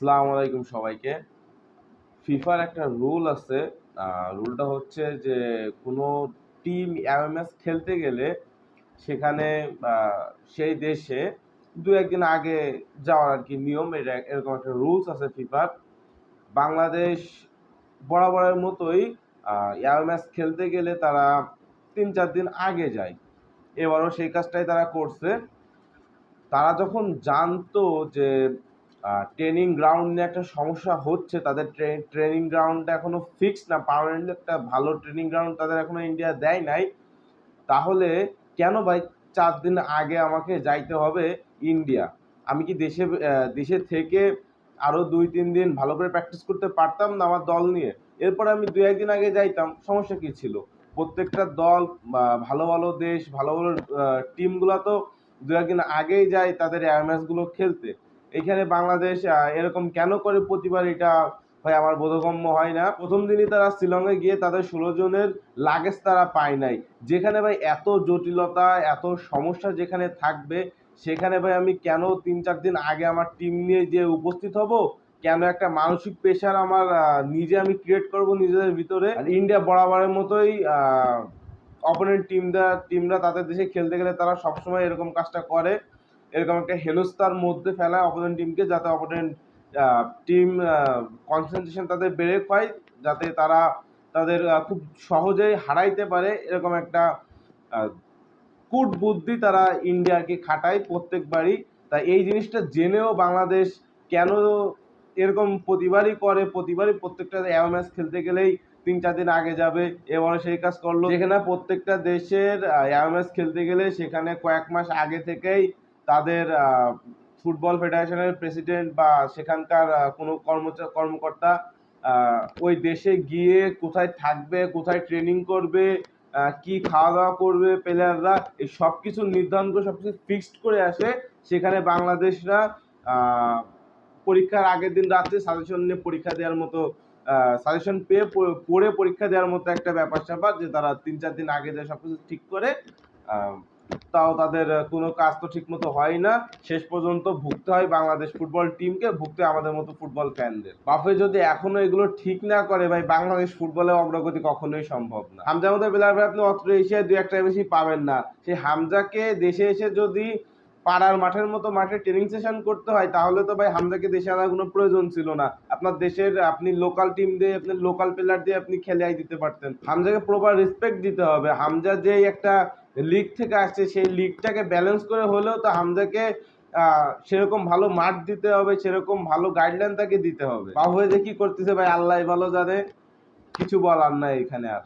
আসসালামু আলাইকুম সবাইকে। ফিফার একটা রুল আছে রুলটা হচ্ছে যে কোনো টিম এমএমএস খেলতে গেলে সেখানে সেই দেশে দু একদিন আগে যাওয়ার আর কি নিয়ম এরকম একটা রুলস আছে ফিফার। বাংলাদেশ বরাবরের মতোই এমএমএস খেলতে গেলে তারা তিন চার দিন আগে যায়। এবারও সেই কাজটাই তারা করছে। তারা যখন জানতো যে ট্রেনিং গ্রাউন্ড নিয়ে একটা সমস্যা হচ্ছে, তাদের ট্রেনিং গ্রাউন্ডটা এখনও ফিক্স না পার্মানেন্টলি একটা ভালো ট্রেনিং গ্রাউন্ড তাদের এখনও ইন্ডিয়া দেয় নাই। তাহলে কেন ভাই চার দিন আগে আমাকে যাইতে হবে ইন্ডিয়া আমি কি দেশে দেশে থেকে আরও দুই, তিন দিন ভালো করে প্র্যাকটিস করতে পারতাম না আমার দল নিয়ে? এরপর আমি দু, একদিন আগে যাইতাম, সমস্যা কি ছিল? প্রত্যেকটা দল ভালো ভালো দেশ, ভালো ভালো টিমগুলো তো দু, একদিন আগেই যায় তাদের ম্যাচ খেলতে। এখানে বাংলাদেশ এরকম কেন করে প্রতিবার এটা ভাই আমার বোধগম্য হয় না। প্রথম দিনই তারা শিলংয়ে গিয়ে তাদের ষোলো জনের লাগেজ তারা পায় নাই। যেখানে ভাই এত জটিলতা, এত সমস্যা যেখানে থাকবে, সেখানে ভাই আমি কেন তিন চার দিন আগে আমার টিম নিয়ে যে উপস্থিত হব, কেন একটা মানসিক প্রেশার আমার নিজে আমি ক্রিয়েট করব নিজেদের ভিতরে? আর ইন্ডিয়া বরাবরের মতোই অপোনেন্ট টিমরা টিমরা তাদের দেশে খেলতে গেলে তারা সবসময় এরকম কাজটা করে। এরকম একটা হেনস্থার মধ্যে ফেলায় অপোনেন্ট টিমকে যাতে অপোনেন্ট টিম কনসেন্ট্রেশন তাদের বেড়ে পায়, যাতে তারা তাদের খুব সহজেই হারাইতে পারে, এরকম একটা কূট বুদ্ধি তারা ইন্ডিয়াকে খাটায় প্রত্যেকবারই। তাই এই জিনিসটা জেনেও বাংলাদেশ কেন এরকম প্রতিবারই করে, প্রতিবারই প্রত্যেকটা ম্যাচ খেলতে গেলেই তিন চার দিন আগে যাবে এবারে সেই কাজ করল। যেখানে প্রত্যেকটা দেশের ম্যাচ খেলতে গেলে সেখানে কয়েক মাস আগে থেকেই তাদের ফুটবল ফেডারেশনের প্রেসিডেন্ট বা সেখানকার কোনো কর্মকর্তা ওই দেশে গিয়ে কোথায় থাকবে, কোথায় ট্রেনিং করবে কি খাওয়া দাওয়া করবে প্লেয়াররা এই সব কিছু নির্ধারণ করে সব কিছু ফিক্সড করে আসে। সেখানে বাংলাদেশরা পরীক্ষার আগের দিন রাত্রে সাজেশন নিয়ে পরীক্ষা দেওয়ার মতো সাজেশন পেয়ে পড়ে পরীক্ষা দেওয়ার মতো একটা ব্যাপার স্যাপার যে তারা তিন চার দিন আগে যায় সব কিছু ঠিক করে তাও তাদের কোনো কাজ তো ঠিক মতো হয় না। শেষ পর্যন্ত ভুগতে হয় বাংলাদেশ ফুটবল টিমকে, ভুগতে আমাদের মতো ফুটবল ফ্যানদের। বাফে যদি এখনও এগুলো ঠিক না করে, ভাই, বাংলাদেশ ফুটবলে অগ্রগতি কখনোই সম্ভব না। হামজার মতো প্লেয়ার ভাই, আপনি অস্ত্র এশিয়ায় দু একটা বেশি পাবেন না। সেই হামজাকে দেশে এসে যদি পাড়ার মাঠের মতো মাঠে ট্রেনিং সেশন করতে হয়, তাহলে তো ভাই হামজাকে দেশে আনার কোনো প্রয়োজন ছিল না। আপনার দেশের, আপনি লোকাল টিম দিয়ে, আপনি লোকাল প্লেয়ার দিয়ে আপনি খেলাই দিতে পারতেন। হামজাকে প্রপার রেসপেক্ট দিতে হবে। হামজা যে একটা লিগ থেকে আসছে, সেই লিগটাকে ব্যালেন্স করে হলেও তো হামজাকে সেরকম ভালো মাঠ দিতে হবে, সেরকম ভালো গাইডলাইন তাকে দিতে হবে। বাবু যে কি করতেছে ভাই? আল্লাহ ভালো জানে। কিছু বলার নাই এখানে আর।